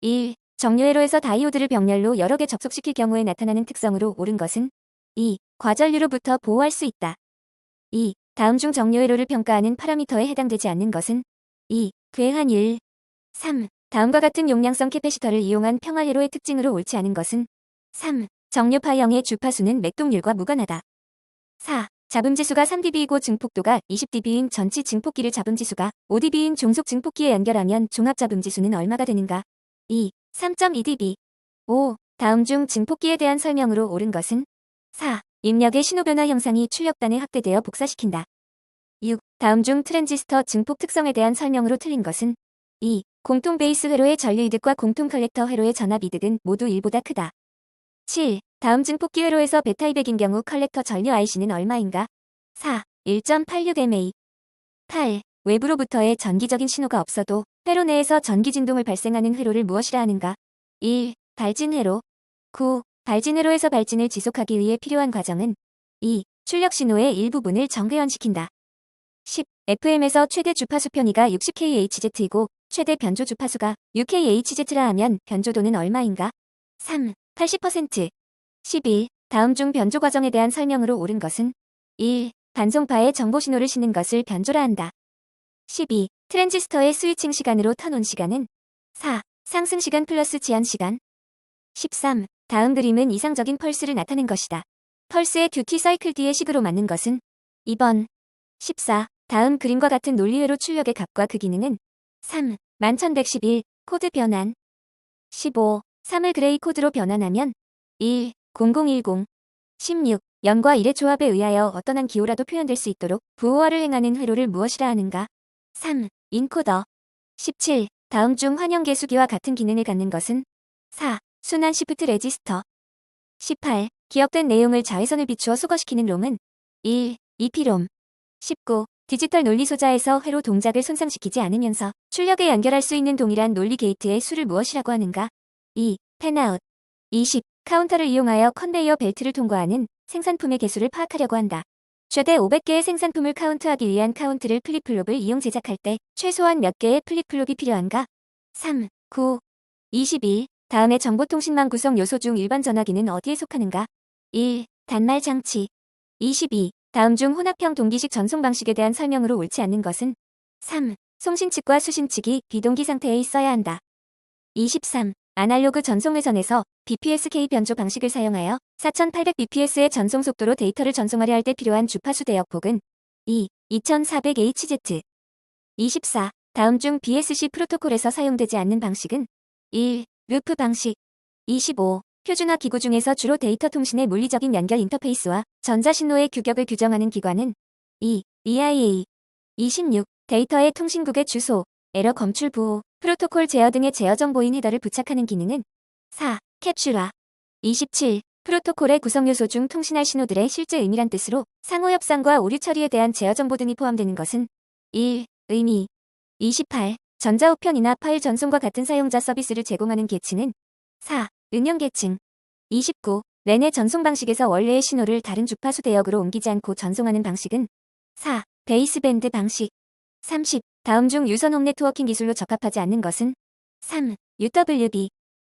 1. 정류회로에서 다이오드를 병렬로 여러 개 접속시킬 경우에 나타나는 특성으로 옳은 것은 2. 과전류로부터 보호할 수 있다. 2. 다음 중 정류회로를 평가하는 파라미터에 해당되지 않는 것은 2. 괴한 1. 3. 다음과 같은 용량성 캐패시터를 이용한 평화회로의 특징으로 옳지 않은 것은 3. 정류파형의 주파수는 맥동률과 무관하다. 4. 잡음지수가 3dB이고 증폭도가 20dB인 전치 증폭기를 잡음지수가 5dB인 종속 증폭기에 연결하면 종합 잡음지수는 얼마가 되는가? 2. 3.2dB. 5. 다음 중 증폭기에 대한 설명으로 옳은 것은 4. 입력의 신호변화 형상이 출력단에 확대되어 복사시킨다. 6. 다음 중 트랜지스터 증폭 특성에 대한 설명으로 틀린 것은 2. 공통 베이스 회로의 전류 이득과 공통 컬렉터 회로의 전압 이득은 모두 1보다 크다. 7. 다음 증폭기 회로에서 베타 200인 경우 컬렉터 전류 IC는 얼마인가? 4. 1.86MA. 8. 외부로부터의 전기적인 신호가 없어도 회로 내에서 전기 진동을 발생하는 회로를 무엇이라 하는가? 1. 발진 회로. 9. 발진 회로에서 발진을 지속하기 위해 필요한 과정은 2. 출력 신호의 일부분을 정회원시킨다. 10. FM에서 최대 주파수 편의가 60kHz이고 최대 변조 주파수가 6kHz라 하면 변조도는 얼마인가? 3. 80%. 11. 다음 중 변조 과정에 대한 설명으로 옳은 것은 1. 반송파에 정보 신호를 싣는 것을 변조라 한다. 12. 트랜지스터의 스위칭 시간으로 턴온 시간은 4. 상승 시간 플러스 지연 시간 13. 다음 그림은 이상적인 펄스를 나타낸 것이다. 펄스의 듀티 사이클 D의 식으로 맞는 것은 2번 14. 다음 그림과 같은 논리회로 출력의 값과 그 기능은 3. 11111 코드 변환 15. 3을 그레이 코드로 변환하면 1. 0010 16. 0과 1의 조합에 의하여 어떤 한 기호라도 표현될 수 있도록 부호화를 행하는 회로를 무엇이라 하는가? 3. 인코더 17. 다음 중 환영 계수기와 같은 기능을 갖는 것은 4. 순환 시프트 레지스터 18. 기억된 내용을 자외선을 비추어 수거시키는 롬은 1. EP롬 19. 디지털 논리 소자에서 회로 동작을 손상시키지 않으면서 출력에 연결할 수 있는 동일한 논리 게이트의 수를 무엇이라고 하는가? 2. 펜아웃 20. 카운터를 이용하여 컨베이어 벨트를 통과하는 생산품의 개수를 파악하려고 한다. 최대 500개의 생산품을 카운트하기 위한 카운트를 플립플롭을 이용 제작할 때 최소한 몇 개의 플립플롭이 필요한가? 3. 9. 21. 다음의 정보통신망 구성 요소 중 일반 전화기는 어디에 속하는가? 1. 단말 장치 22. 다음 중 혼합형 동기식 전송 방식에 대한 설명으로 옳지 않는 것은 3. 송신 측과 수신 측이 비동기 상태에 있어야 한다. 23. 아날로그 전송회선에서 BPSK 변조 방식을 사용하여 4800bps의 전송 속도로 데이터를 전송하려 할 때 필요한 주파수 대역 폭은 2. 2400Hz 24. 다음 중 BSC 프로토콜에서 사용되지 않는 방식은 1. 루프 방식 25. 표준화 기구 중에서 주로 데이터 통신의 물리적인 연결 인터페이스와 전자신호의 규격을 규정하는 기관은 2. EIA 26. 데이터의 통신국의 주소, 에러 검출 보호, 프로토콜 제어 등의 제어 정보인 헤더를 부착하는 기능은 4. 캡슐화 27. 프로토콜의 구성 요소 중 통신할 신호들의 실제 의미란 뜻으로 상호 협상과 오류 처리에 대한 제어 정보 등이 포함되는 것은 1. 의미 28. 전자우편이나 파일 전송과 같은 사용자 서비스를 제공하는 계층은 4. 은영 계층 29. 랜의 전송 방식에서 원래의 신호를 다른 주파수 대역으로 옮기지 않고 전송하는 방식은 4. 베이스밴드 방식 30. 다음 중 유선 홈 네트워킹 기술로 적합하지 않는 것은 3. UWB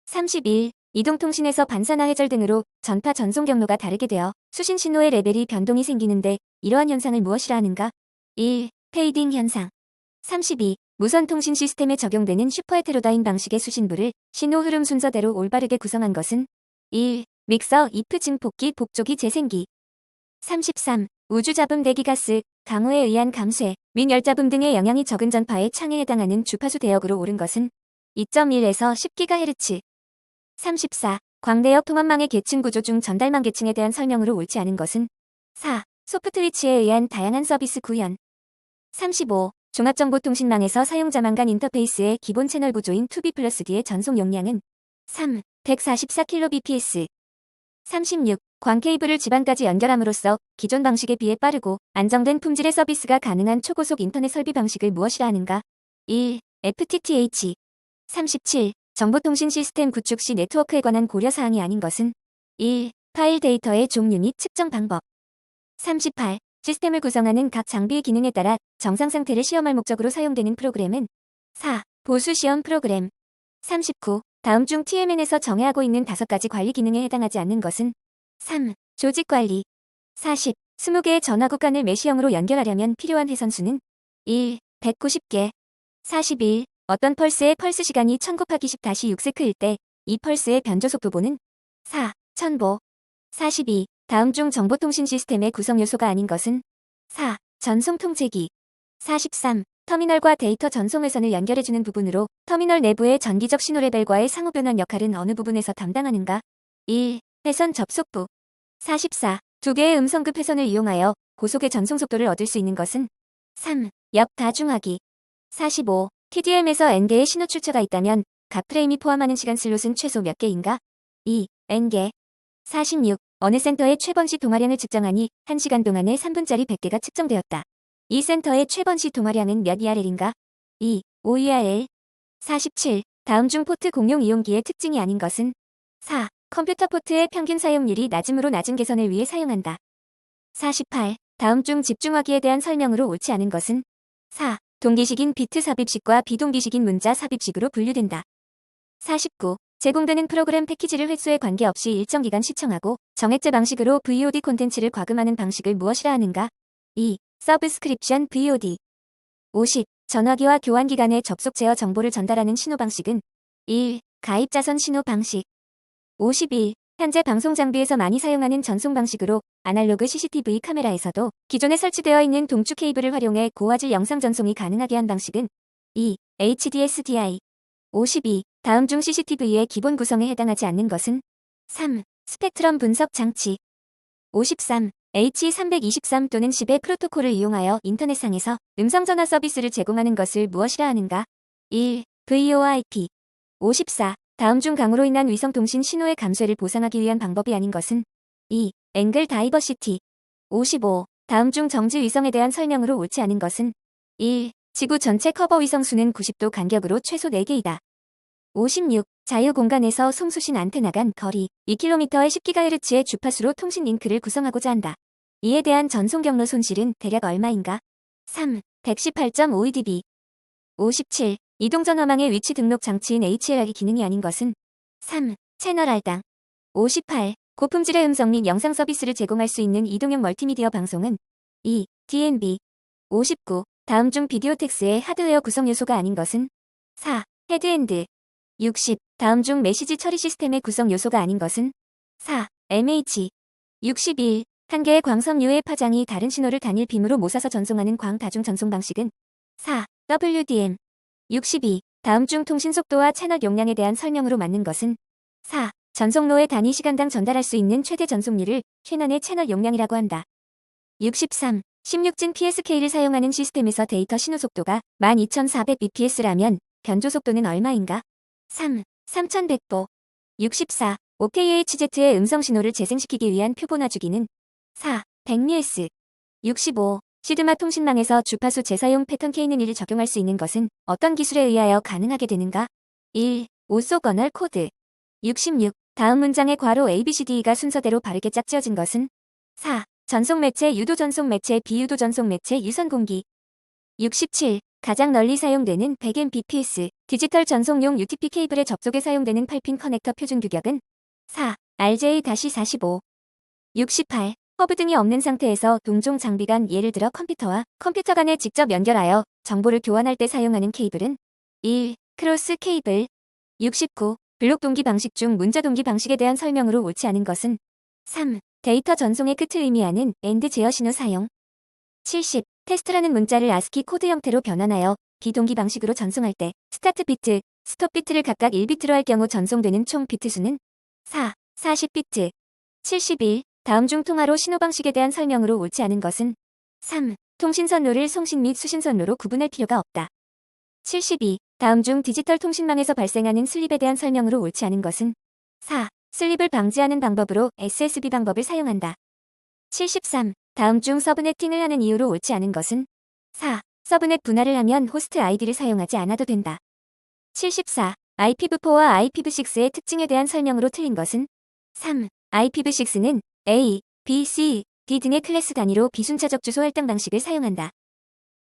31. 이동통신에서 반사나 회절 등으로 전파 전송 경로가 다르게 되어 수신 신호의 레벨이 변동이 생기는데 이러한 현상을 무엇이라 하는가? 1. 페이딩 현상 32. 무선 통신 시스템에 적용되는 슈퍼헤테로다인 방식의 수신부를 신호 흐름 순서대로 올바르게 구성한 것은 1. 믹서 이프 증폭기 복조기 재생기 33. 우주잡음 대기가스, 강우에 의한 감쇄, 및 열잡음 등의 영향이 적은 전파의 창에 해당하는 주파수 대역으로 오른 것은 2.1에서 10GHz 34. 광대역 통합망의 계층 구조 중 전달망 계층에 대한 설명으로 옳지 않은 것은 4. 소프트위치에 의한 다양한 서비스 구현 35. 종합정보통신망에서 사용자만 간 인터페이스의 기본 채널 구조인 2B 플러스 D의 전송 용량은 3. 144kbps 36. 광 케이블을 지반까지 연결함으로써 기존 방식에 비해 빠르고 안정된 품질의 서비스가 가능한 초고속 인터넷 설비 방식을 무엇이라 하는가? 1. FTTH 37. 정보통신 시스템 구축 시 네트워크에 관한 고려사항이 아닌 것은 1. 파일 데이터의 종류 및 측정 방법 38. 시스템을 구성하는 각 장비의 기능에 따라 정상 상태를 시험할 목적으로 사용되는 프로그램은 4. 보수 시험 프로그램 39. 다음 중 TMN에서 정의하고 있는 다섯 가지 관리 기능에 해당하지 않는 것은 3. 조직 관리 40. 20개의 전화구간을 메시형으로 연결하려면 필요한 회선수는 1. 190개 41. 어떤 펄스의 펄스 시간이 1000 곱하기 10 다시 6세크일 때 이 펄스의 변조 속도보는 4. 천보 42. 다음 중 정보통신 시스템의 구성 요소가 아닌 것은 4. 전송 통제기 43. 터미널과 데이터 전송 회선을 연결해주는 부분으로 터미널 내부의 전기적 신호 레벨과의 상호 변환 역할은 어느 부분에서 담당하는가? 1. 회선 접속부 44. 두 개의 음성급 회선을 이용하여 고속의 전송 속도를 얻을 수 있는 것은 3. 역 다중하기 45. TDM에서 N개의 신호 출처가 있다면 각 프레임이 포함하는 시간 슬롯은 최소 몇 개인가? 2. N개 46. 어느 센터의 최번시 동화량을 측정하니 1시간 동안에 3분짜리 100개가 측정되었다. 이 센터의 최번시 동화량은 몇 ERL인가? 2. 5 ERL 47. 다음 중 포트 공용 이용기의 특징이 아닌 것은 4. 컴퓨터 포트의 평균 사용률이 낮음으로 낮은 개선을 위해 사용한다. 48. 다음 중 집중하기에 대한 설명으로 옳지 않은 것은 4. 동기식인 비트 삽입식과 비동기식인 문자 삽입식으로 분류된다. 49. 제공되는 프로그램 패키지를 횟수에 관계없이 일정 기간 시청하고 정액제 방식으로 VOD 콘텐츠를 과금하는 방식을 무엇이라 하는가? 2. 서브스크립션 VOD 50. 전화기와 교환기 간의 접속 제어 정보를 전달하는 신호 방식은 1. 가입자선 신호 방식 51. 현재 방송 장비에서 많이 사용하는 전송 방식으로 아날로그 CCTV 카메라에서도 기존에 설치되어 있는 동축 케이블을 활용해 고화질 영상 전송이 가능하게 한 방식은 2. HDSDI 52. 다음 중 CCTV의 기본 구성에 해당하지 않는 것은 3. 스펙트럼 분석 장치 53. H323 또는 10의 프로토콜을 이용하여 인터넷상에서 음성전화 서비스를 제공하는 것을 무엇이라 하는가? 1. VoIP 54. 다음 중 강으로 인한 위성 통신 신호의 감쇄를 보상하기 위한 방법이 아닌 것은 2. 앵글 다이버시티 55. 다음 중 정지 위성에 대한 설명으로 옳지 않은 것은 1. 지구 전체 커버 위성 수는 90도 간격으로 최소 4개이다. 56. 자유 공간에서 송수신 안테나 간 거리 2km의 10GHz의 주파수로 통신 링크를 구성하고자 한다. 이에 대한 전송 경로 손실은 대략 얼마인가? 3. 118.52dB 57. 이동전화망의 위치 등록 장치인 HLR이 기능이 아닌 것은 3. 채널 할당 58. 고품질의 음성 및 영상 서비스를 제공할 수 있는 이동형 멀티미디어 방송은 2. DNB 59. 다음 중 비디오 텍스의 하드웨어 구성 요소가 아닌 것은 4. 헤드엔드 60. 다음 중 메시지 처리 시스템의 구성 요소가 아닌 것은 4. MH 61. 한 개의 광섬유의 파장이 다른 신호를 단일 빔으로 모사서 전송하는 광다중 전송 방식은 4. WDM 62. 다음 중 통신 속도와 채널 용량에 대한 설명으로 맞는 것은 4. 전송로의 단위 시간당 전달할 수 있는 최대 전송률을 캐넌의 채널 용량이라고 한다. 63. 16진 PSK를 사용하는 시스템에서 데이터 신호 속도가 12400bps라면 변조 속도는 얼마인가? 3. 3100보 64. OKHZ의 음성 신호를 재생시키기 위한 표본화 주기는 4. 100ms 65. 시드마 통신망에서 주파수 재사용 패턴 K-는1을 적용할 수 있는 것은 어떤 기술에 의하여 가능하게 되는가? 1. 오소거널 코드 66. 다음 문장의 괄호 ABCDE가 순서대로 바르게 짝지어진 것은 4. 전송 매체 유도 전송 매체 비유도 전송 매체 유선 공기 67. 가장 널리 사용되는 100mbps 디지털 전송용 UTP 케이블에 접속에 사용되는 8핀 커넥터 표준 규격은 4. RJ-45 68. 허브 등이 없는 상태에서 동종 장비 간 예를 들어 컴퓨터와 컴퓨터 간에 직접 연결하여 정보를 교환할 때 사용하는 케이블은 1. 크로스 케이블 69. 블록 동기 방식 중 문자 동기 방식에 대한 설명으로 옳지 않은 것은 3. 데이터 전송의 끝을 의미하는 엔드 제어 신호 사용 70. 테스트라는 문자를 아스키 코드 형태로 변환하여 비동기 방식으로 전송할 때 스타트 비트, 스톱 비트를 각각 1비트로 할 경우 전송되는 총 비트 수는 4. 40비트 71. 다음 중 통화로 신호 방식에 대한 설명으로 옳지 않은 것은 3. 통신선로를 송신 및 수신선로로 구분할 필요가 없다. 72. 다음 중 디지털 통신망에서 발생하는 슬립에 대한 설명으로 옳지 않은 것은 4. 슬립을 방지하는 방법으로 SSB 방법을 사용한다. 73. 다음 중 서브네팅을 하는 이유로 옳지 않은 것은 4. 서브넷 분할을 하면 호스트 아이디를 사용하지 않아도 된다. 74. IPv4와 IPv6의 특징에 대한 설명으로 틀린 것은 3. IPv6는 A, B, C, D 등의 클래스 단위로 비순차적 주소 할당 방식을 사용한다.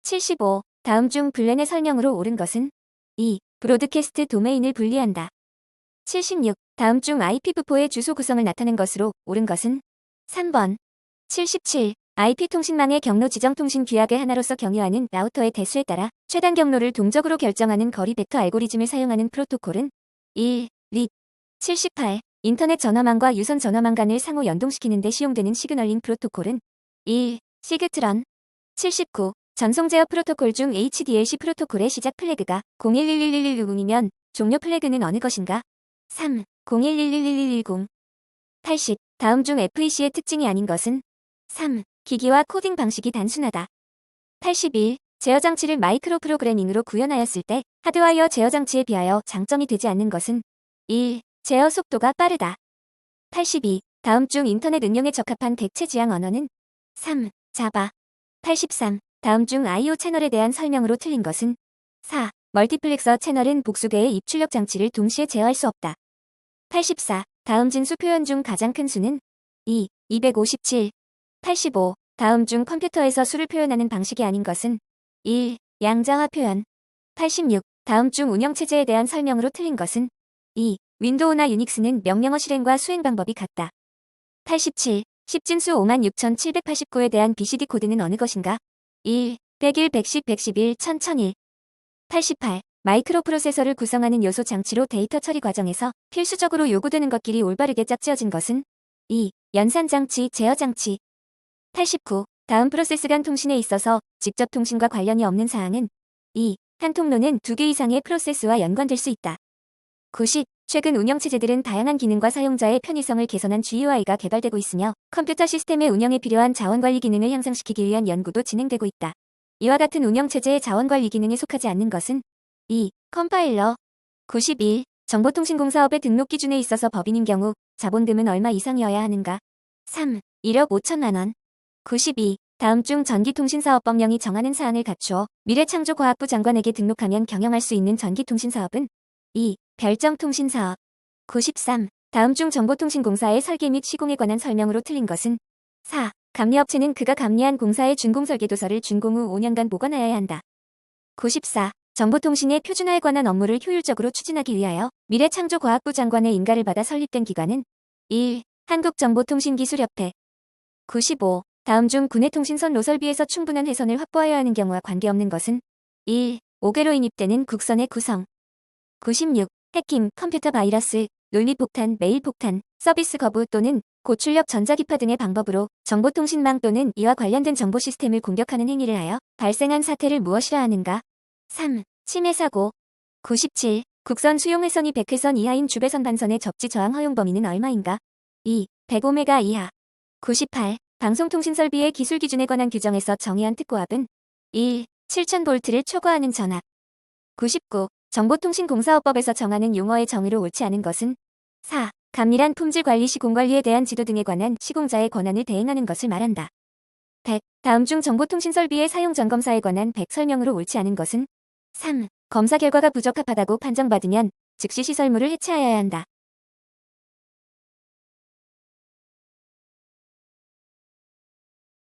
75. 다음 중 블렌의 설명으로 옳은 것은 2. 브로드캐스트 도메인을 분리한다. 76. 다음 중 IPv4의 주소 구성을 나타낸 것으로 옳은 것은 3번. 77. IP 통신망의 경로 지정 통신 규약의 하나로서 경유하는 라우터의 대수에 따라 최단 경로를 동적으로 결정하는 거리 벡터 알고리즘을 사용하는 프로토콜은 1. 립. 78. 인터넷 전화망과 유선 전화망 간을 상호 연동시키는 데 시용되는 시그널링 프로토콜은 1. 시그트런. 79. 전송 제어 프로토콜 중 HDLC 프로토콜의 시작 플래그가 01111110이면 종료 플래그는 어느 것인가? 3. 01111110. 80. 다음 중 FEC의 특징이 아닌 것은 3. 기기와 코딩 방식이 단순하다. 81. 제어 장치를 마이크로 프로그래밍으로 구현하였을 때 하드와이어 제어 장치에 비하여 장점이 되지 않는 것은 1. 제어 속도가 빠르다. 82. 다음 중 인터넷 응용에 적합한 객체 지향 언어는 3. 자바. 83. 다음 중 I.O. 채널에 대한 설명으로 틀린 것은 4. 멀티플렉서 채널은 복수 개의 입출력 장치를 동시에 제어할 수 없다. 84. 다음 진수 표현 중 가장 큰 수는 2. 257. 85. 다음 중 컴퓨터에서 수를 표현하는 방식이 아닌 것은 1. 양자화 표현. 86. 다음 중 운영체제에 대한 설명으로 틀린 것은 2. 윈도우나 유닉스는 명령어 실행과 수행 방법이 같다. 87. 10진수 56,789에 대한 BCD 코드는 어느 것인가? 1. 101, 110, 111, 1000, 1001. 88. 마이크로 프로세서를 구성하는 요소 장치로 데이터 처리 과정에서 필수적으로 요구되는 것끼리 올바르게 짝지어진 것은 2. 연산 장치, 제어 장치. 89. 다음 프로세스 간 통신에 있어서 직접 통신과 관련이 없는 사항은 2. 한 통로는 두 개 이상의 프로세스와 연관될 수 있다. 90. 최근 운영체제들은 다양한 기능과 사용자의 편의성을 개선한 GUI가 개발되고 있으며 컴퓨터 시스템의 운영에 필요한 자원관리 기능을 향상시키기 위한 연구도 진행되고 있다. 이와 같은 운영체제의 자원관리 기능에 속하지 않는 것은 2. 컴파일러 91. 정보통신공사업의 등록 기준에 있어서 법인인 경우 자본금은 얼마 이상이어야 하는가? 3. 1억 5천만 원 92. 다음 중 전기통신사업법령이 정하는 사항을 갖추어 미래창조과학부 장관에게 등록하면 경영할 수 있는 전기통신사업은 2. 별정통신사업 93. 다음 중 정보통신공사의 설계 및 시공에 관한 설명으로 틀린 것은 4. 감리업체는 그가 감리한 공사의 준공설계도서를 준공 후 5년간 보관하여야 한다. 94. 정보통신의 표준화에 관한 업무를 효율적으로 추진하기 위하여 미래창조과학부 장관의 인가를 받아 설립된 기관은 1. 한국정보통신기술협회 95. 다음 중 국내 통신선 노설비에서 충분한 회선을 확보하여야 하는 경우와 관계없는 것은 1. 5개로 인입되는 국선의 구성 96. 해킹, 컴퓨터 바이러스, 논리폭탄, 메일폭탄, 서비스 거부 또는 고출력 전자기파 등의 방법으로 정보통신망 또는 이와 관련된 정보 시스템을 공격하는 행위를 하여 발생한 사태를 무엇이라 하는가? 3. 침해 사고 97. 국선 수용회선이 100회선 이하인 주배선 반선의 접지 저항 허용 범위는 얼마인가? 2. 105메가 이하 98. 방송통신설비의 기술 기준에 관한 규정에서 정의한 특고압은 1. 7000V를 초과하는 전압 99. 정보통신공사업법에서 정하는 용어의 정의로 옳지 않은 것은 4. 감밀한 품질 관리 시공 관리에 대한 지도 등에 관한 시공자의 권한을 대행하는 것을 말한다. 100. 다음 중 정보통신설비의 사용 점검사에 관한 100 설명으로 옳지 않은 것은 3. 검사 결과가 부적합하다고 판정받으면 즉시 시설물을 해체하여야 한다.